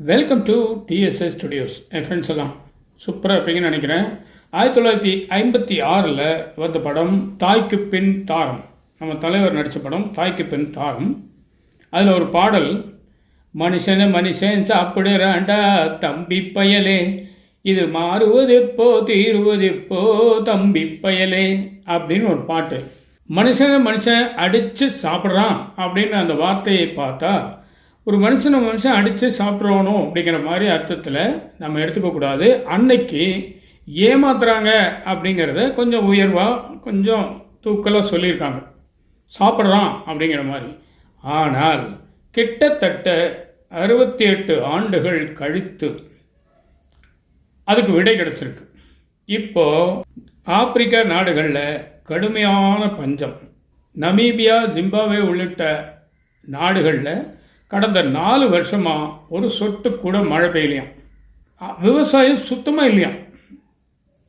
Welcome to TSS studios என் friends எல்லாம் சூப்பராக இருப்பீங்கன்னு நினைக்கிறேன். ஆயிரத்தி தொள்ளாயிரத்தி ஐம்பத்தி ஆறில் வந்த படம் தாய்க்கு பின் தாரம். நம்ம தலைவர் நடித்த படம் தாய்க்கு பின் தாரம். அதில் ஒரு பாடல் மனுஷன மனுஷன் சாப்பிடுறாண்டா தம்பி பயலே. இது மாறுவது எப்போ தீருவது எப்போ தம்பி பயலே. அப்படின்னு ஒரு பாட்டு. மனுஷனை மனுஷன் அடித்து சாப்பிட்றான் அப்படின்னு அந்த வார்த்தையை பார்த்தா ஒரு மனுஷனை மனுஷன் அடித்து சாப்பிட்றணும் அப்படிங்கிற மாதிரி அர்த்தத்தில் நம்ம எடுத்துக்கக்கூடாது அன்னைக்கு ஏமாத்துறாங்க அப்படிங்கிறத கொஞ்சம் உயர்வாக கொஞ்சம் தூக்கலாக சொல்லியிருக்காங்க. சாப்பிட்றான் அப்படிங்கிற மாதிரி. ஆனால் கிட்டத்தட்ட அறுபத்தி எட்டு ஆண்டுகள் கழித்து அதுக்கு விடை கிடைச்சிருக்கு. இப்போ ஆப்பிரிக்கா நாடுகளில் கடுமையான பஞ்சம். நமீபியா ஜிம்பாவே உள்ளிட்ட நாடுகளில் கடந்த நாலு வருஷமாக ஒரு சொட்டு கூட மழை பெய்யலையாம். விவசாயம் சுத்தமாக இல்லையாம்.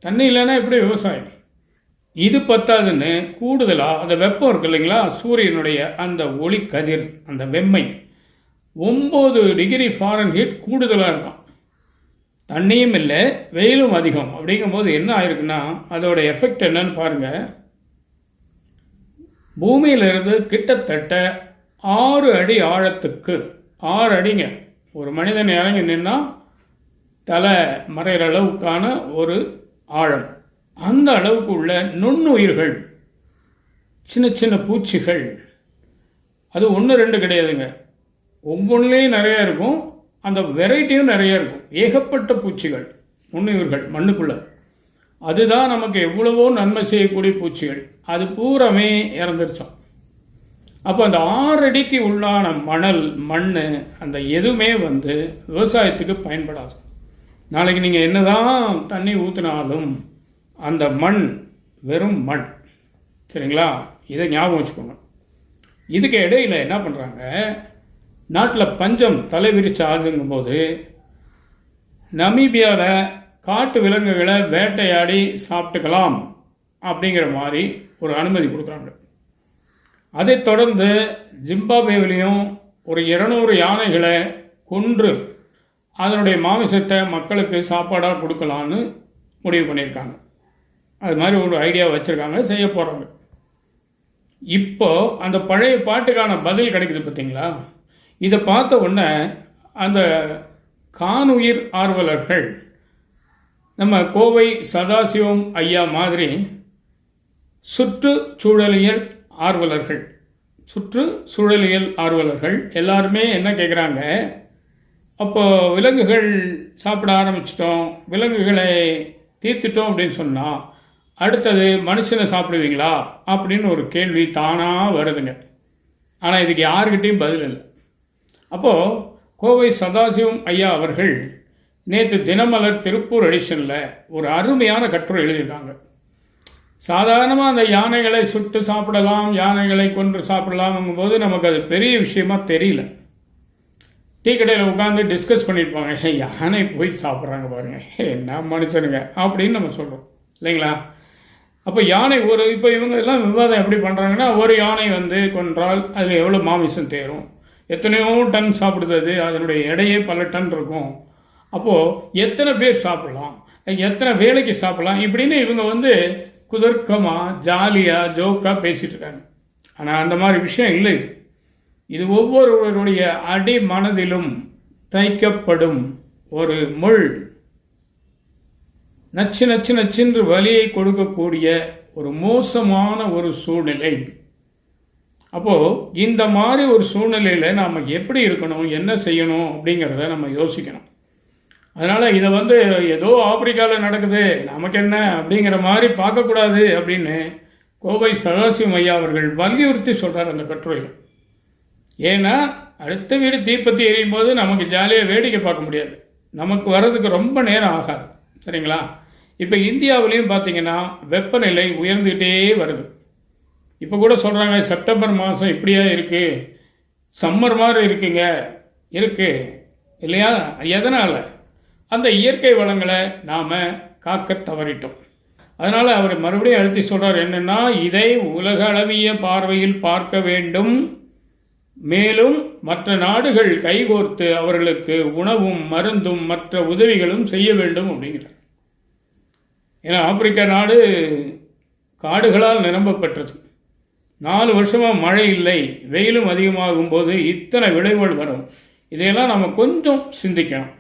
தண்ணி இல்லைன்னா எப்படி விவசாயம்? இது பத்தாதுன்னு கூடுதலாக அந்த வெப்பம் இருக்கு இல்லைங்களா? சூரியனுடைய அந்த ஒளி கதிர் அந்த வெம்மை. ஒம்பது டிகிரி ஃபாரன் ஹீட் கூடுதலாக இருக்கும். தண்ணியும் இல்லை வெயிலும் அதிகம். அப்படிங்கும்போது என்ன ஆயிருக்குன்னா அதோட எஃபெக்ட் என்னன்னு பாருங்கள் பூமியிலிருந்து கிட்டத்தட்ட ஆறு அடி ஆழத்துக்கு ஆறு அடிங்க. ஒரு மனிதன் இறங்கி நின்னா தலை மறைகிற அளவுக்கான ஒரு ஆழம். அந்த அளவுக்கு உள்ள நுண்ணுயிர்கள் சின்ன சின்ன பூச்சிகள் அது ஒன்று ரெண்டு கிடையாதுங்க. ஒவ்வொன்றுலேயும் நிறைய இருக்கும் அந்த வெரைட்டியும் நிறைய இருக்கும். ஏகப்பட்ட பூச்சிகள் நுண்ணுயிர்கள் மண்ணுக்குள்ள. அதுதான் நமக்கு எவ்வளவோ நன்மை செய்யக்கூடிய பூச்சிகள். அது பூராமே இறந்துருச்சோம். அப்போ அந்த ஆறடிக்கு உள்ளான மணல் மண் அந்த எதுவுமே வந்து விவசாயத்துக்கு பயன்படாது. நாளைக்கு நீங்கள் என்னதான் தண்ணி ஊற்றினாலும் அந்த மண் வெறும் மண். சரிங்களா? இதை ஞாபகம் வச்சுக்கோங்க. இதுக்கு இடையில் என்ன பண்ணுறாங்க நாட்டில் பஞ்சம் தலைவிரிச்சு ஆகுங்கும்போது நமீபியாவில் காட்டு விலங்குகளை வேட்டையாடி சாப்பிட்டுக்கலாம் அப்படிங்கிற மாதிரி ஒரு அனுமதி கொடுக்குறாங்க. அதைத் தொடர்ந்து ஜிம்பாபேவிலையும் ஒரு இருநூறு யானைகளை கொன்று அதனுடைய மாமிசத்தை மக்களுக்கு சாப்பாடாக கொடுக்கலான்னு முடிவு பண்ணியிருக்காங்க. அது மாதிரி ஒரு ஐடியா வச்சுருக்காங்க செய்ய போகிறாங்க இப்போ அந்த பழைய பாட்டுக்கான பதில் கிடைக்குது பார்த்தீங்களா? இதை பார்த்த உடனே அந்த காணுயிர் ஆர்வலர்கள் நம்ம கோவை சதாசிவம் ஐயா மாதிரி சுற்றுச்சூழலியல் ஆர்வலர்கள். சுற்று சூழலியல் ஆர்வலர்கள். எல்லாருமே என்ன கேட்குறாங்க அப்போது விலங்குகள் சாப்பிட ஆரம்பிச்சிட்டோம். விலங்குகளை தீர்த்துட்டோம் அப்படின்னு சொன்னால் அடுத்தது மனுஷனை சாப்பிடுவீங்களா? அப்படின்னு ஒரு கேள்வி தானாக வருதுங்க. ஆனால் இதுக்கு யாருக்கிட்டேயும் பதில் இல்லை. அப்போது கோவை சதாசிவம் ஐயா அவர்கள் நேற்று தினமலர் திருப்பூர் எடிஷனில் ஒரு அருமையான கட்டுரை எழுதியிருக்காங்க. சாதாரணமாக அந்த யானைகளை சுட்டு சாப்பிடலாம் யானைகளை கொன்று சாப்பிடலாம்ங்கும் போது நமக்கு அது பெரிய விஷயமா தெரியல. டீ கடையில் உட்காந்து டிஸ்கஸ் பண்ணியிருப்பாங்க "ஹே, யானை போய் சாப்பிட்றாங்க பாருங்க. ஹே, என்ன மனுஷனுங்க அப்படின்னு நம்ம சொல்கிறோம் இல்லைங்களா? அப்போ யானை ஒரு இப்போ இவங்க எல்லாம் விவாதம் எப்படி பண்ணுறாங்கன்னா ஒரு யானை வந்து கொன்றால் அதில் எவ்வளோ மாமிசம் தேரும்? எத்தனையோ டன் சாப்பிடுது. அது அதனுடைய எடையே பல டன் இருக்கும். அப்போது எத்தனை பேர் சாப்பிடலாம்? எத்தனை வேலைக்கு சாப்பிடலாம்? இப்படின்னு இவங்க வந்து குதர்க்கமாக ஜாலியாக ஜோக்காக பேசிகிட்டு இருக்காங்க ஆனால் அந்த மாதிரி விஷயம் இல்லை இது. இது ஒவ்வொருவருடைய அடி மனதிலும் தைக்கப்படும் ஒரு முள். நச்சு நச்சு நச்சென்று வலியை கொடுக்கக்கூடிய ஒரு மோசமான ஒரு சூழ்நிலை. அப்போது இந்த மாதிரி ஒரு சூழ்நிலையில் நாம் எப்படி இருக்கணும் என்ன செய்யணும் அப்படிங்கிறத நம்ம யோசிக்கணும். அதனால் இதை வந்து ஏதோ ஆப்பிரிக்காவில் நடக்குது நமக்கு என்ன அப்படிங்கிற மாதிரி பார்க்கக்கூடாது அப்படின்னு கோவை சதாசிவம் ஐயா அவர்கள் வலியுறுத்தி சொல்கிறார் அந்த கட்டுரையில். ஏன்னா அடுத்த வீடு தீப்பத்தி எரியும் போது நமக்கு ஜாலியாக வேடிக்கை பார்க்க முடியாது. நமக்கு வர்றதுக்கு ரொம்ப நேரம் ஆகாது. சரிங்களா? இப்போ இந்தியாவிலையும் பார்த்தீங்கன்னா வெப்பநிலை உயர்ந்துகிட்டே வருது. இப்போ கூட சொல்கிறாங்க செப்டம்பர் மாதம் இப்படியா இருக்குது சம்மர் மாதிரி இருக்குங்க. இருக்குது இல்லையா? எதனால்? அந்த இயற்கை வளங்களை நாம் காக்க தவறிட்டோம். அதனால் அவர் மறுபடியும் அழுத்தி சொல்கிறார் என்னென்னா இதை உலக அளவிய பார்வையில் பார்க்க வேண்டும். மேலும் மற்ற நாடுகள் கைகோர்த்து அவர்களுக்கு உணவும் மருந்தும் மற்ற உதவிகளும் செய்ய வேண்டும் அப்படிங்கிறார். ஏன்னா ஆப்பிரிக்க நாடு காடுகளால் நிரம்பப்பட்டது. நாலு வருஷமாக மழை இல்லை வெயிலும் அதிகமாகும் போது இத்தனை விளைவுகள் வரும். இதையெல்லாம் நம்ம கொஞ்சம் சிந்திக்கணும்.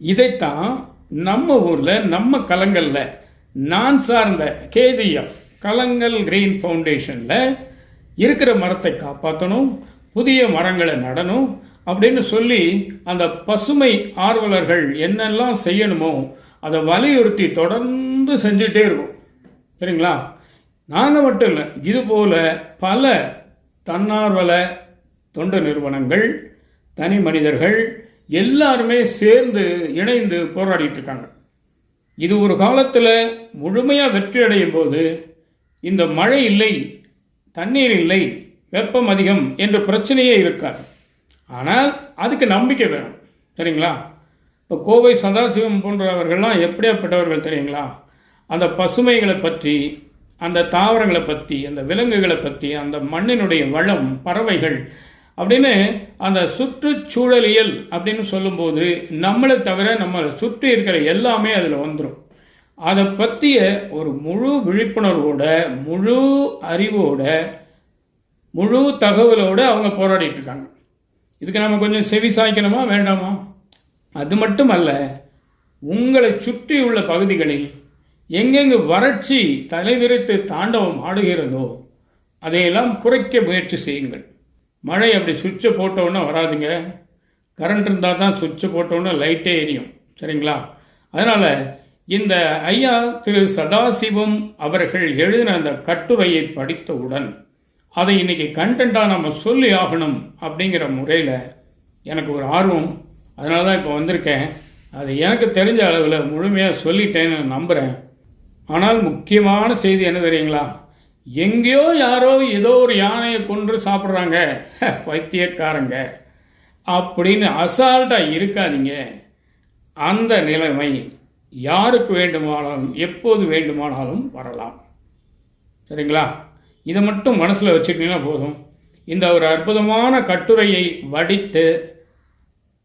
இதைத்தான் நம்ம ஊரில் நம்ம கலங்களில் நான் சார்ந்த கேவிஎஃப் கலங்கல் கிரீன் ஃபவுண்டேஷனில் இருக்கிற மரத்தை காப்பாற்றணும் புதிய மரங்களை நடணும் அப்படின்னு சொல்லி அந்த பசுமை ஆர்வலர்கள் என்னெல்லாம் செய்யணுமோ அதை வலியுறுத்தி தொடர்ந்து செஞ்சுட்டே இருக்கும். சரிங்களா? நாங்கள் மட்டும் இல்லை இது போல் பல தன்னார்வல தொண்டு நிறுவனங்கள் தனி மனிதர்கள் எல்லாருமே சேர்ந்து இணைந்து போராடிட்டு இருக்காங்க. இது ஒரு காலத்தில் முழுமையாக வெற்றி அடையும் போது இந்த மழை இல்லை தண்ணீர் இல்லை வெப்பம் அதிகம் என்ற பிரச்சனையே இருக்காது. ஆனால் அதுக்கு நம்பிக்கை வேணும். சரிங்களா? இப்போ கோவை சதாசிவம் போன்றவர்கள்லாம் எப்படியாப்பட்டவர்கள் தெரியுங்களா? அந்த பசுமைகளை பற்றி அந்த தாவரங்களை பற்றி அந்த விலங்குகளை பற்றி அந்த மண்ணினுடைய வளம் பறவைகள் அப்படின்னு அந்த சுற்றுச்சூழலியல் அப்படின்னு சொல்லும்போது நம்மளை தவிர நம்மளை சுற்றி இருக்கிற எல்லாமே அதில் வந்துடும் அதை பற்றிய ஒரு முழு விழிப்புணர்வோட முழு அறிவோட முழு தகவலோடு அவங்க போராடிட்டு இருக்காங்க. இதுக்கு நம்ம கொஞ்சம் செவி சாய்க்கணுமா வேண்டாமா? அது மட்டும் அல்ல உங்களை சுற்றி உள்ள பகுதிகளில் எங்கெங்கு வறட்சி தலைவிரித்து தாண்டவம் ஆடுகிறதோ அதையெல்லாம் குறைக்க முயற்சி செய்யுங்கள். மழை அப்படி சுவிட்சை போட்டோன்னே வராதுங்க. கரண்ட் இருந்தால் தான் சுவிட்சை போட்டோன்னே லைட்டே எரியும். சரிங்களா? அதனால் இந்த ஐயா திரு சதாசிவம் அவர்கள் எழுதின அந்த கட்டுரையை படித்தவுடன் அதை இன்றைக்கி கண்டென்ட்டாக நம்ம சொல்லி ஆகணும் அப்படிங்கிற முறையில் எனக்கு ஒரு ஆர்வம். அதனால தான் இப்போ வந்திருக்கேன். அது எனக்கு தெரிஞ்ச அளவில் முழுமையாக சொல்லிட்டேன்னு நம்புகிறேன் ஆனால் முக்கியமான செய்தி என்ன தெரியுங்களா? எங்கேயோ யாரோ ஏதோ ஒரு யானையை கொன்று சாப்பிட்றாங்க. வைத்தியக்காரங்க. அப்படின்னு அசால்ட்டாக இருக்காதீங்க. அந்த நிலைமை யாருக்கு வேண்டுமானாலும் எப்போது வேண்டுமானாலும் வரலாம். சரிங்களா? இதை மட்டும் மனசில் வச்சுக்கிட்டீங்கன்னா போதும். இந்த ஒரு அற்புதமான கட்டுரையை வடித்து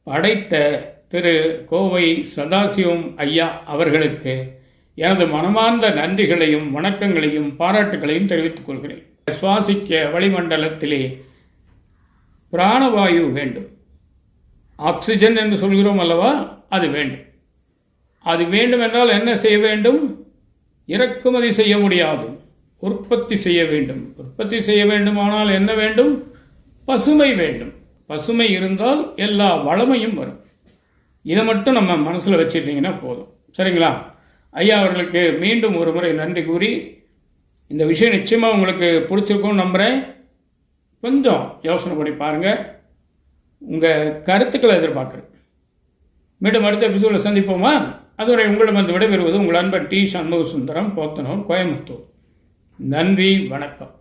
படைத்த திரு கோவை சதாசிவம் ஐயா அவர்களுக்கு எனது மனமார்ந்த நன்றிகளையும் வணக்கங்களையும் பாராட்டுகளையும் தெரிவித்துக் கொள்கிறேன். சுவாசிக்க வளிமண்டலத்திலே பிராணவாயு வேண்டும். ஆக்சிஜன் என்று சொல்கிறோம் அல்லவா? அது வேண்டும். அது வேண்டும் என்றால் என்ன செய்ய வேண்டும்? இறக்குமதி செய்ய முடியாது. உற்பத்தி செய்ய வேண்டும். உற்பத்தி செய்ய வேண்டுமானால் என்ன வேண்டும்? பசுமை வேண்டும். பசுமை இருந்தால் எல்லா வளமையும் வரும். இதை மட்டும் நம்ம மனசில் வச்சுட்டிங்கன்னா போதும். சரிங்களா? ஐயா அவர்களுக்கு மீண்டும் ஒரு முறை நன்றி கூறி இந்த விஷயம் நிச்சயமாக உங்களுக்கு பிடிச்சிருக்கும்னு நம்புகிறேன் கொஞ்சம் யோசனை பண்ணி பாருங்கள் உங்கள் கருத்துக்களை எதிர்பார்க்குறேன். மீண்டும் அடுத்த எபிசோடில் சந்திப்போமா? அதுவரை உங்களிடம் வந்து விடைபெறுவது உங்கள் அன்பர் டி சண்முக சுந்தரம் போத்தனூர் கோயம்புத்தூர். நன்றி வணக்கம்.